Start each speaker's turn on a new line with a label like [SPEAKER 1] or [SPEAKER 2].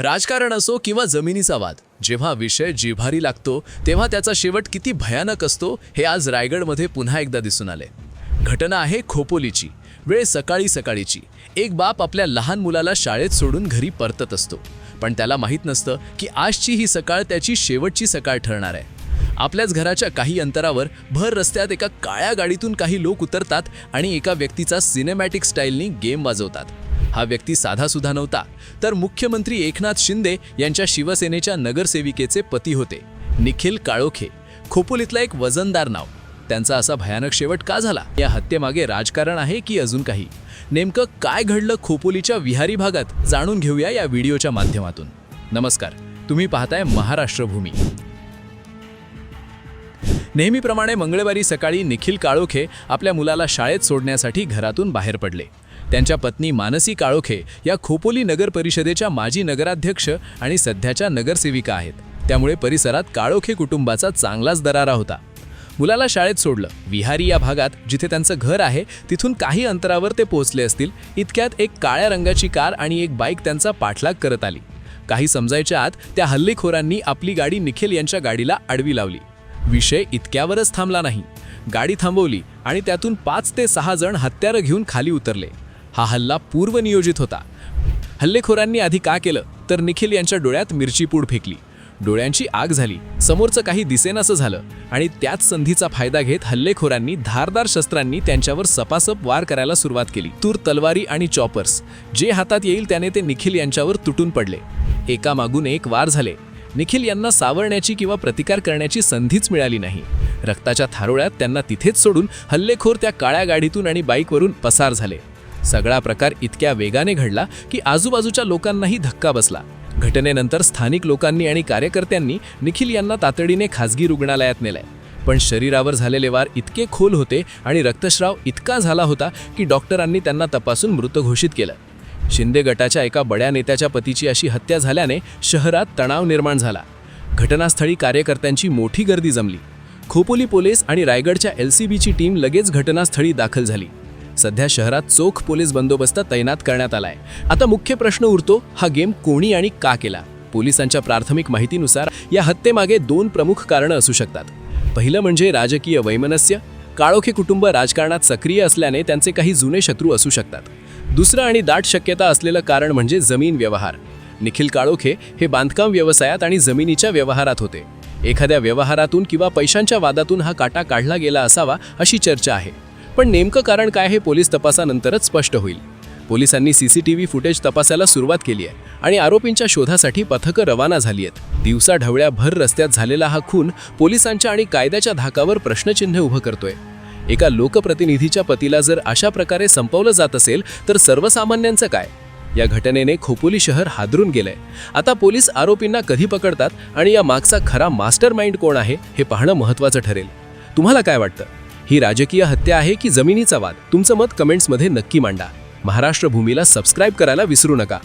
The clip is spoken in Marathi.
[SPEAKER 1] राजकारण असो किंवा जमिनीचा वाद जेव्हा विषय जिव्हारी लागतो तेव्हा त्याचा शेवट किती भयानक असतो हे आज रायगडमध्ये पुन्हा एकदा दिसून आले. घटना आहे खोपोलीची वेळ सकाळी सकाळीची. एक बाप आपल्या लहान मुलाला शाळेत सोडून घरी परतत असतो. पण त्याला माहीत नसतं की आजची ही सकाळ त्याची शेवटची सकाळ ठरणार आहे. आपल्याच घराच्या काही अंतरावर भर रस्त्यात एका काळ्या गाडीतून काही लोक उतरतात आणि एका व्यक्तीचा सिनेमॅटिक स्टाईलनी गेम वाजवतात. हा व्यक्ती साधासुधा नव्हता तर मुख्यमंत्री एकनाथ शिंदे यांच्या शिवसेनेच्या नगरसेविकेचे पती होते. निखिल काळोखे खोपोलीतला एक वजनदार नाव. त्यांचा असा भयानक शेवट का झाला? या हत्येमागे राजकारण आहे की अजून काही? नेमकं काय घडलं खोपोलीच्या विहारी भागात? जाणून घेऊया या व्हिडिओच्या माध्यमातून. नमस्कार तुम्ही पाहताय महाराष्ट्रभूमी. नेहमीप्रमाणे मंगळवारी सकाळी निखिल काळोखे आपल्या मुलाला शाळेत सोडण्यासाठी घरातून बाहेर पडले. त्यांच्या पत्नी मानसी काळोखे या खोपोली नगर परिषदेच्या माजी नगराध्यक्ष आणि सध्याच्या नगरसेविका आहेत. त्यामुळे परिसरात काळोखे कुटुंबाचा चांगलाच दरारा होता. मुलाला शाळेत सोडलं. विहारी या भागात जिथे त्यांचं घर आहे तिथून काही अंतरावर ते पोहोचले असतील इतक्यात एक काळ्या रंगाची कार आणि एक बाईक त्यांचा पाठलाग करत आली. काही समजायच्या आत त्या हल्लेखोरांनी आपली गाडी निखिल यांच्या गाडीला आडवी लावली. विषय इतक्यावरच थांबला नाही. गाडी थांबवली आणि त्यातून पाच ते सहा जण हत्यारं घेऊन खाली उतरले. हा हल्ला पूर्वनियोजित होता. हल्लेखोरांनी आधी का केलं? तर निखिल यांच्या डोळ्यात मिरची पूड फेकली. डोळ्यांची आग झाली. समोरचं काही दिसेनासं झालं आणि त्याच संधीचा फायदा घेत हल्लेखोरांनी धारदार शस्त्रांनी त्यांच्यावर सपासप वार करायला सुरुवात केली. तूर तलवारी आणि चॉपर्स. जे हातात येईल त्याने ते निखिल यांच्यावर तुटून पडले. एकामागून एक वार झाले. निखिल यांना सावरण्याची किंवा प्रतिकार करण्याची संधीच मिळाली नाही. रक्ताच्या थारोळ्यात त्यांना तिथेच सोडून हल्लेखोर त्या काळ्या गाडीतून आणि बाईकवरून पसार झाले. सगळा प्रकार इतक्या वेगाने घडला की आजूबाजूच्या लोकांनाही धक्का बसला. घटनेनंतर स्थानिक लोकांनी आणि कार्यकर्त्यांनी निखिल यांना तातडीने खासगी रुग्णालयात नेलंय. पण शरीरावर झालेले वार इतके खोल होते आणि रक्तस्राव इतका झाला होता की डॉक्टरांनी त्यांना तपासून मृत घोषित केलं. शिंदे गटाच्या एका बड्या नेत्याच्या पतीची अशी हत्या झाल्याने शहरात तणाव निर्माण झाला. घटनास्थळी कार्यकर्त्यांची मोठी गर्दी जमली. खोपोली पोलीस आणि रायगडच्या एल सी बीची टीम लगेच घटनास्थळी दाखल झाली. सध्या शहरात चोख पोलीस बंदोबस्त तैनात करण्यात आलाय. आता मुख्य प्रश्न उरतो हा गेम कोणी आणि का केला? पोलिसांच्या प्राथमिक माहितीनुसार या हत्येमागे दोन प्रमुख कारणं असू शकतात. पहिलं म्हणजे राजकीय वैमनस्य. काळोखे कुटुंब राजकारणात सक्रिय असल्याने त्यांचे काही जुने शत्रू असू शकतात. दुसरं आणि दाट शक्यता असलेलं कारण म्हणजे जमीन व्यवहार. निखिल काळोखे हे बांधकाम व्यवसायात आणि जमिनीच्या व्यवहारात होते. एखाद्या व्यवहारातून किंवा पैशांच्या वादातून हा काटा काढला गेला असावा अशी चर्चा आहे. पण नेमकं कारण काय हे पोलीस तपासानंतरच स्पष्ट होईल. पोलिसांनी सीसीटीव्ही फुटेज तपासायला सुरुवात केली आहे आणि आरोपींच्या शोधासाठी पथकं रवाना झाली आहेत. दिवसा ढवळ्याभर रस्त्यात झालेला हा खून पोलिसांच्या आणि कायद्याच्या धाकावर प्रश्नचिन्ह उभं करतोय. एका लोकप्रतिनिधीच्या पतीला जर अशा प्रकारे संपवलं जात असेल तर सर्वसामान्यांचं काय? या घटनेने खोपोली शहर हादरून गेलंय. आता पोलीस आरोपींना कधी पकडतात आणि या मागचा खरा मास्टर माइंड कोण आहे हे पाहणं महत्त्वाचं ठरेल. तुम्हाला काय वाटतं? ही राजकीय हत्या आहे की जमिनीचा वाद? तुमचं मत कमेंट्समध्ये नक्की मांडा. महाराष्ट्र भूमीला सबस्क्राईब करायला विसरू नका.